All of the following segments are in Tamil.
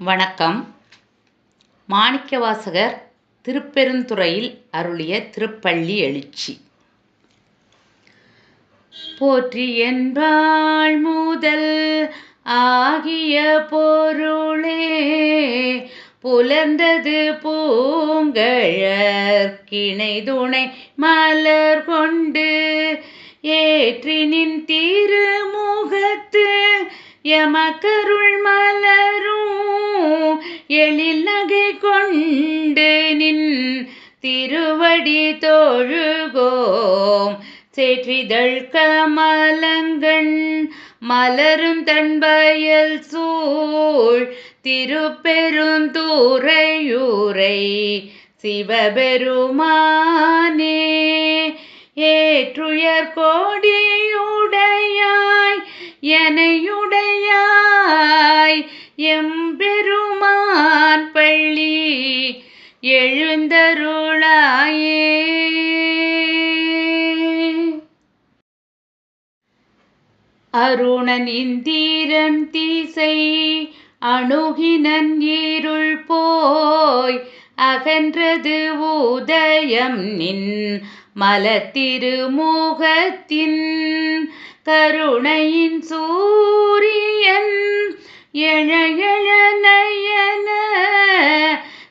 வணக்கம். மாணிக்கவாசகர் திருப்பெருந்துறையில் அருளிய திருப்பள்ளி எழுச்சி. போற்றி என்றாள் முதல் ஆகிய பொருளே புலர்ந்தது பூங்கழற்கிணை துணை மலர் கொண்டு ஏற்றினின் திருமுகத்து எமக்கருள் மலரும் எழில் நகை கொண்டு நின் திருவடி தோழுகோம். சேற்றிதழ் கமலங்கண் மலரும் தன்பயல் சூழ் திருப்பெருந்துறையூரை சிவபெருமானே. ஏற்றுயர் கோடியுடையாய் எனையுடையாய் எம் அருணன் இந்திரன் தீசை அணுகினன் ஈருள் போய் அகன்றது உதயம் நின் மலத்திருமுகத்தின் கருணையின் சூரியன் எழ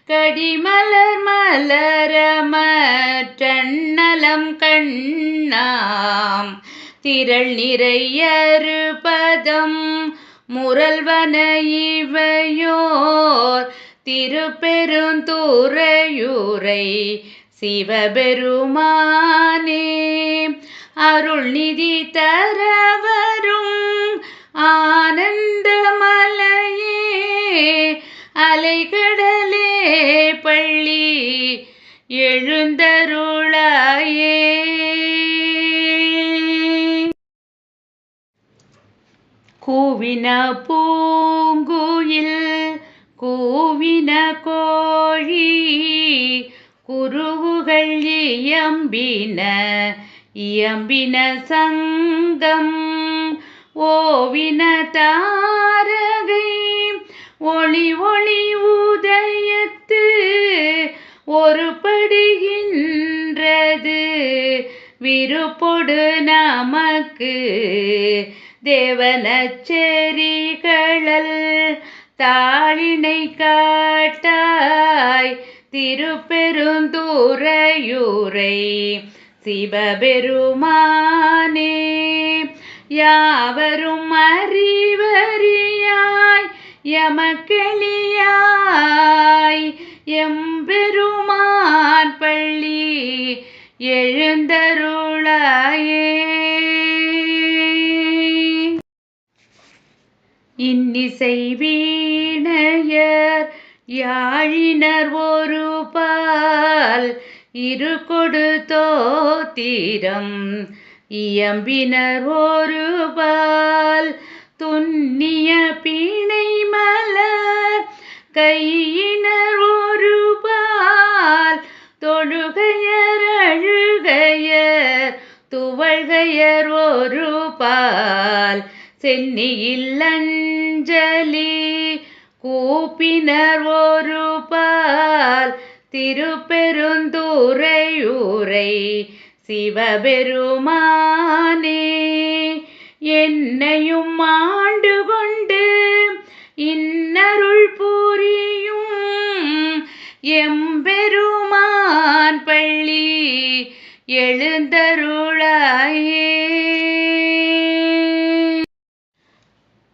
கடிமலர் மலரமற்றண்ணலம் கண்ணாம் திரள் நிறையருபதம் முரல்வன இவையோர் திருப்பெருந்துறையூரை சிவபெருமானே. கூவின பூங்குயில் கூவின கோழி குருவுகள் இயம்பின இயம்பின சங்கம் ஓவின தாரகை ஒளி ஒளி உதயத்து ஒரு படுகின்றது விருப்பொடு நமக்கு. தேவனச்செறிகளல் தாளினை காட்டாய் திருப்பெருந்தூரையூரை சிவபெருமானே. யாவரும் அறிவறியாய் எமக்களியாய் எம்பெருமான் பள்ளி எழுந்தருளாயே இன்னிசை வீணையர் யாழினர் ஒரு பால் இரு கொடுத்தோத்திரம் இயம்பினர் ஒரு பால் துன்னிய பிணை மலர் கை கூப்பினர் ஒரு பால். திருப்பெருந்துறையூரை சிவபெருமானே. என்னையும் ஆண்டு கொண்டு இன்னருள் புரியும் எம்பெருமான் பள்ளி எழுந்தருளாயே.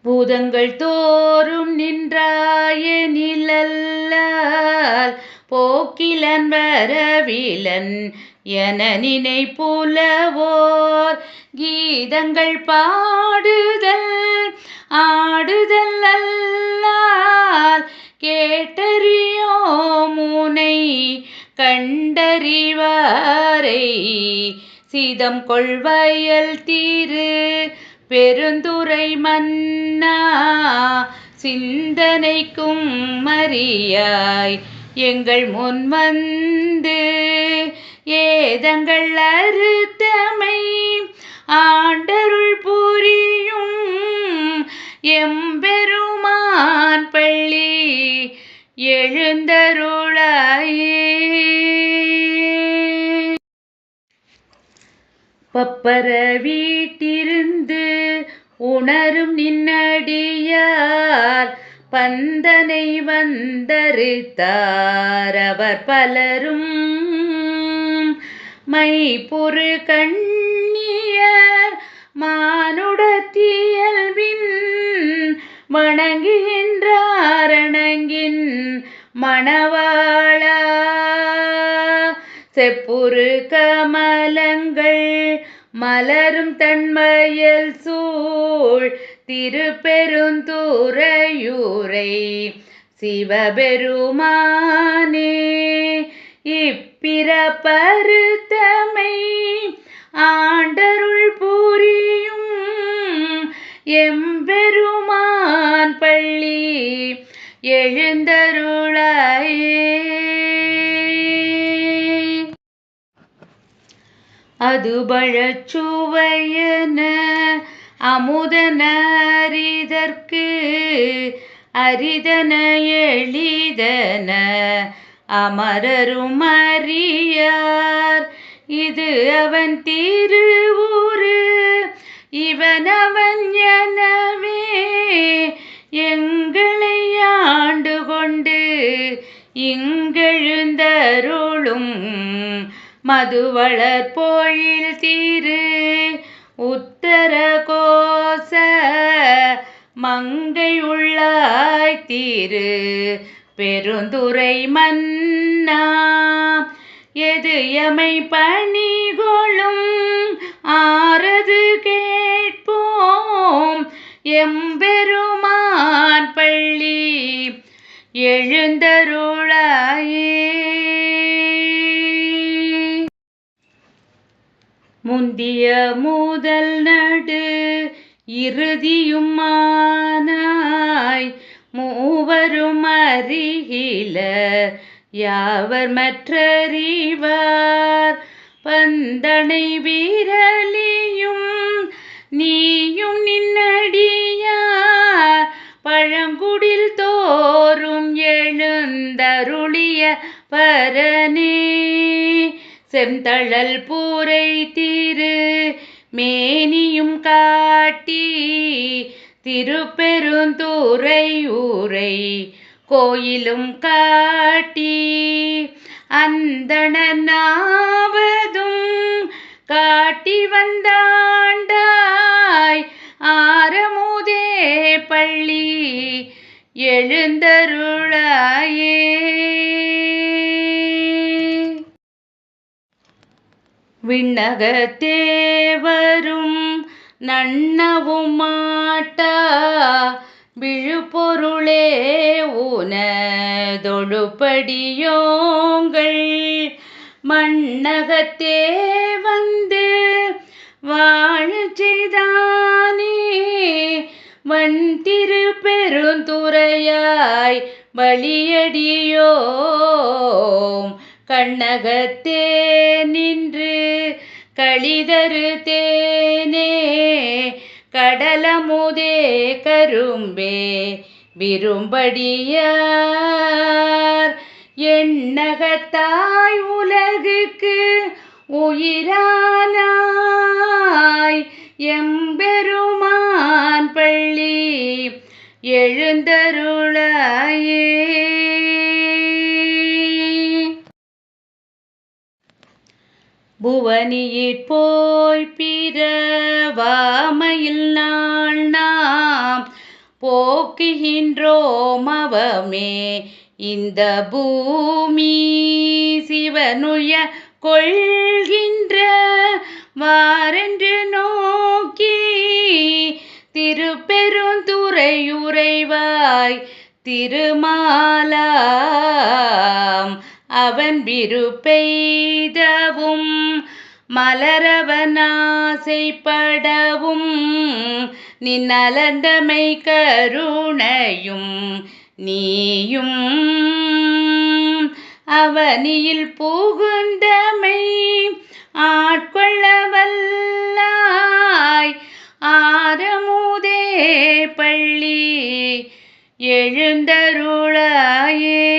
பூதங்கள் தோறும் நின்றாயே. போக்கிலன் வரவிலன் என நினைப்புலவோர். கீதங்கள் பாடுதல் ஆடுதல் அல்லால் கேட்டறியோ முனை கண்டறிவாரை. சிதம் கொள்வயல் தீரு பெருந்துரை மன்னா. சிந்தனைக்கும் மரியாய் எங்கள் முன் வந்து ஏதங்கள் அறுத்தமை ஆண்டருள் புரியும் எம்பெருமான் பள்ளி எழுந்தருளாயே. பப்பர வீட்டிருந்து உணரும் நின்னடியார் பந்தனை வந்தறுத்தார் பலரும். மைப்பொரு கண்ணியர் மானுடத்தியல்வின் வணங்குகின்றார் அணங்கின் செப்புரு கமலங்கள் மலரும் தன்மயல் சூழ் திருப்பெருந்தூரையூரை சிவபெருமானே இப்பிறப்பருத்தமை ஆண்டருள் புரியும் எம்பெருமான் பள்ளி எழுந்தருளாயே. அது பழச்சுவையன அமுதன அரிதற்கு அரிதன எளிதன அமரரும் அறியார். இது அவன் திருவூரு இவன் அவன் எனவே எங்களை ஆண்டு கொண்டு இங்கெழுந்தருளும் மதுவளர் போயில் தீரு உத்தர கோச மங்கை உள்ளாய் திரு. பெருந்துரை மன்னா எது எமை பணிகொளும்? ஆறது கேட்போம். எம்பெருமான் பள்ளி எழுந்தருளாயே முந்திய முதல் நடு இறுதியுமானாய் மூவரும் அறிகில யாவர் மற்றறிவார்? பந்தனை வீரலியும் நீயும் நின்னடியார். பழங்குடில் தோறும் எழுந்தருளிய பரனே. செந்தழல் பூரை திரு மேனியும் காட்டி திருப்பெருந்தூரை ஊரை கோயிலும் காட்டி. அந்தணனாவதும் காட்டி வந்தாண்டாய் ஆரமுதே பள்ளி எழுந்தருளாயே. விண்ணகத்தேவரும் நன்னவும் மாட்டா விழுப்பொருளே உனதொழுபடியோங்கள் மண்ணகத்தே வந்து வாழ செய்தானே வன் திரு பெருந்துறையாய் வழியடியோம். கண்ணகத்தே நின்று களிதரு தேனே கடலமுதே கரும்பே விரும்படியார் எண்ணகத்தாய் உலகுக்கு உயிரானாய். எம்பெருமான் பள்ளி எழுந்தரு புவனியிற் போய் பிறவாமையில் நாள் நாம் போக்குகின்றோம் அவமே. இந்த பூமி சிவனுய கொள்கின்ற வாரென்று நோக்கி திருப்பெருந்துறையுறைவாய் திருமாலாம் அவன் விரு பெய்தவும் மலரவனாசைப்படவும் நின்னலந்தமை கருணையும் நீயும். அவனியில் புகுந்தமை ஆட்கொள்ள வல்லாய் ஆரமுதே பள்ளி எழுந்தருளாயே.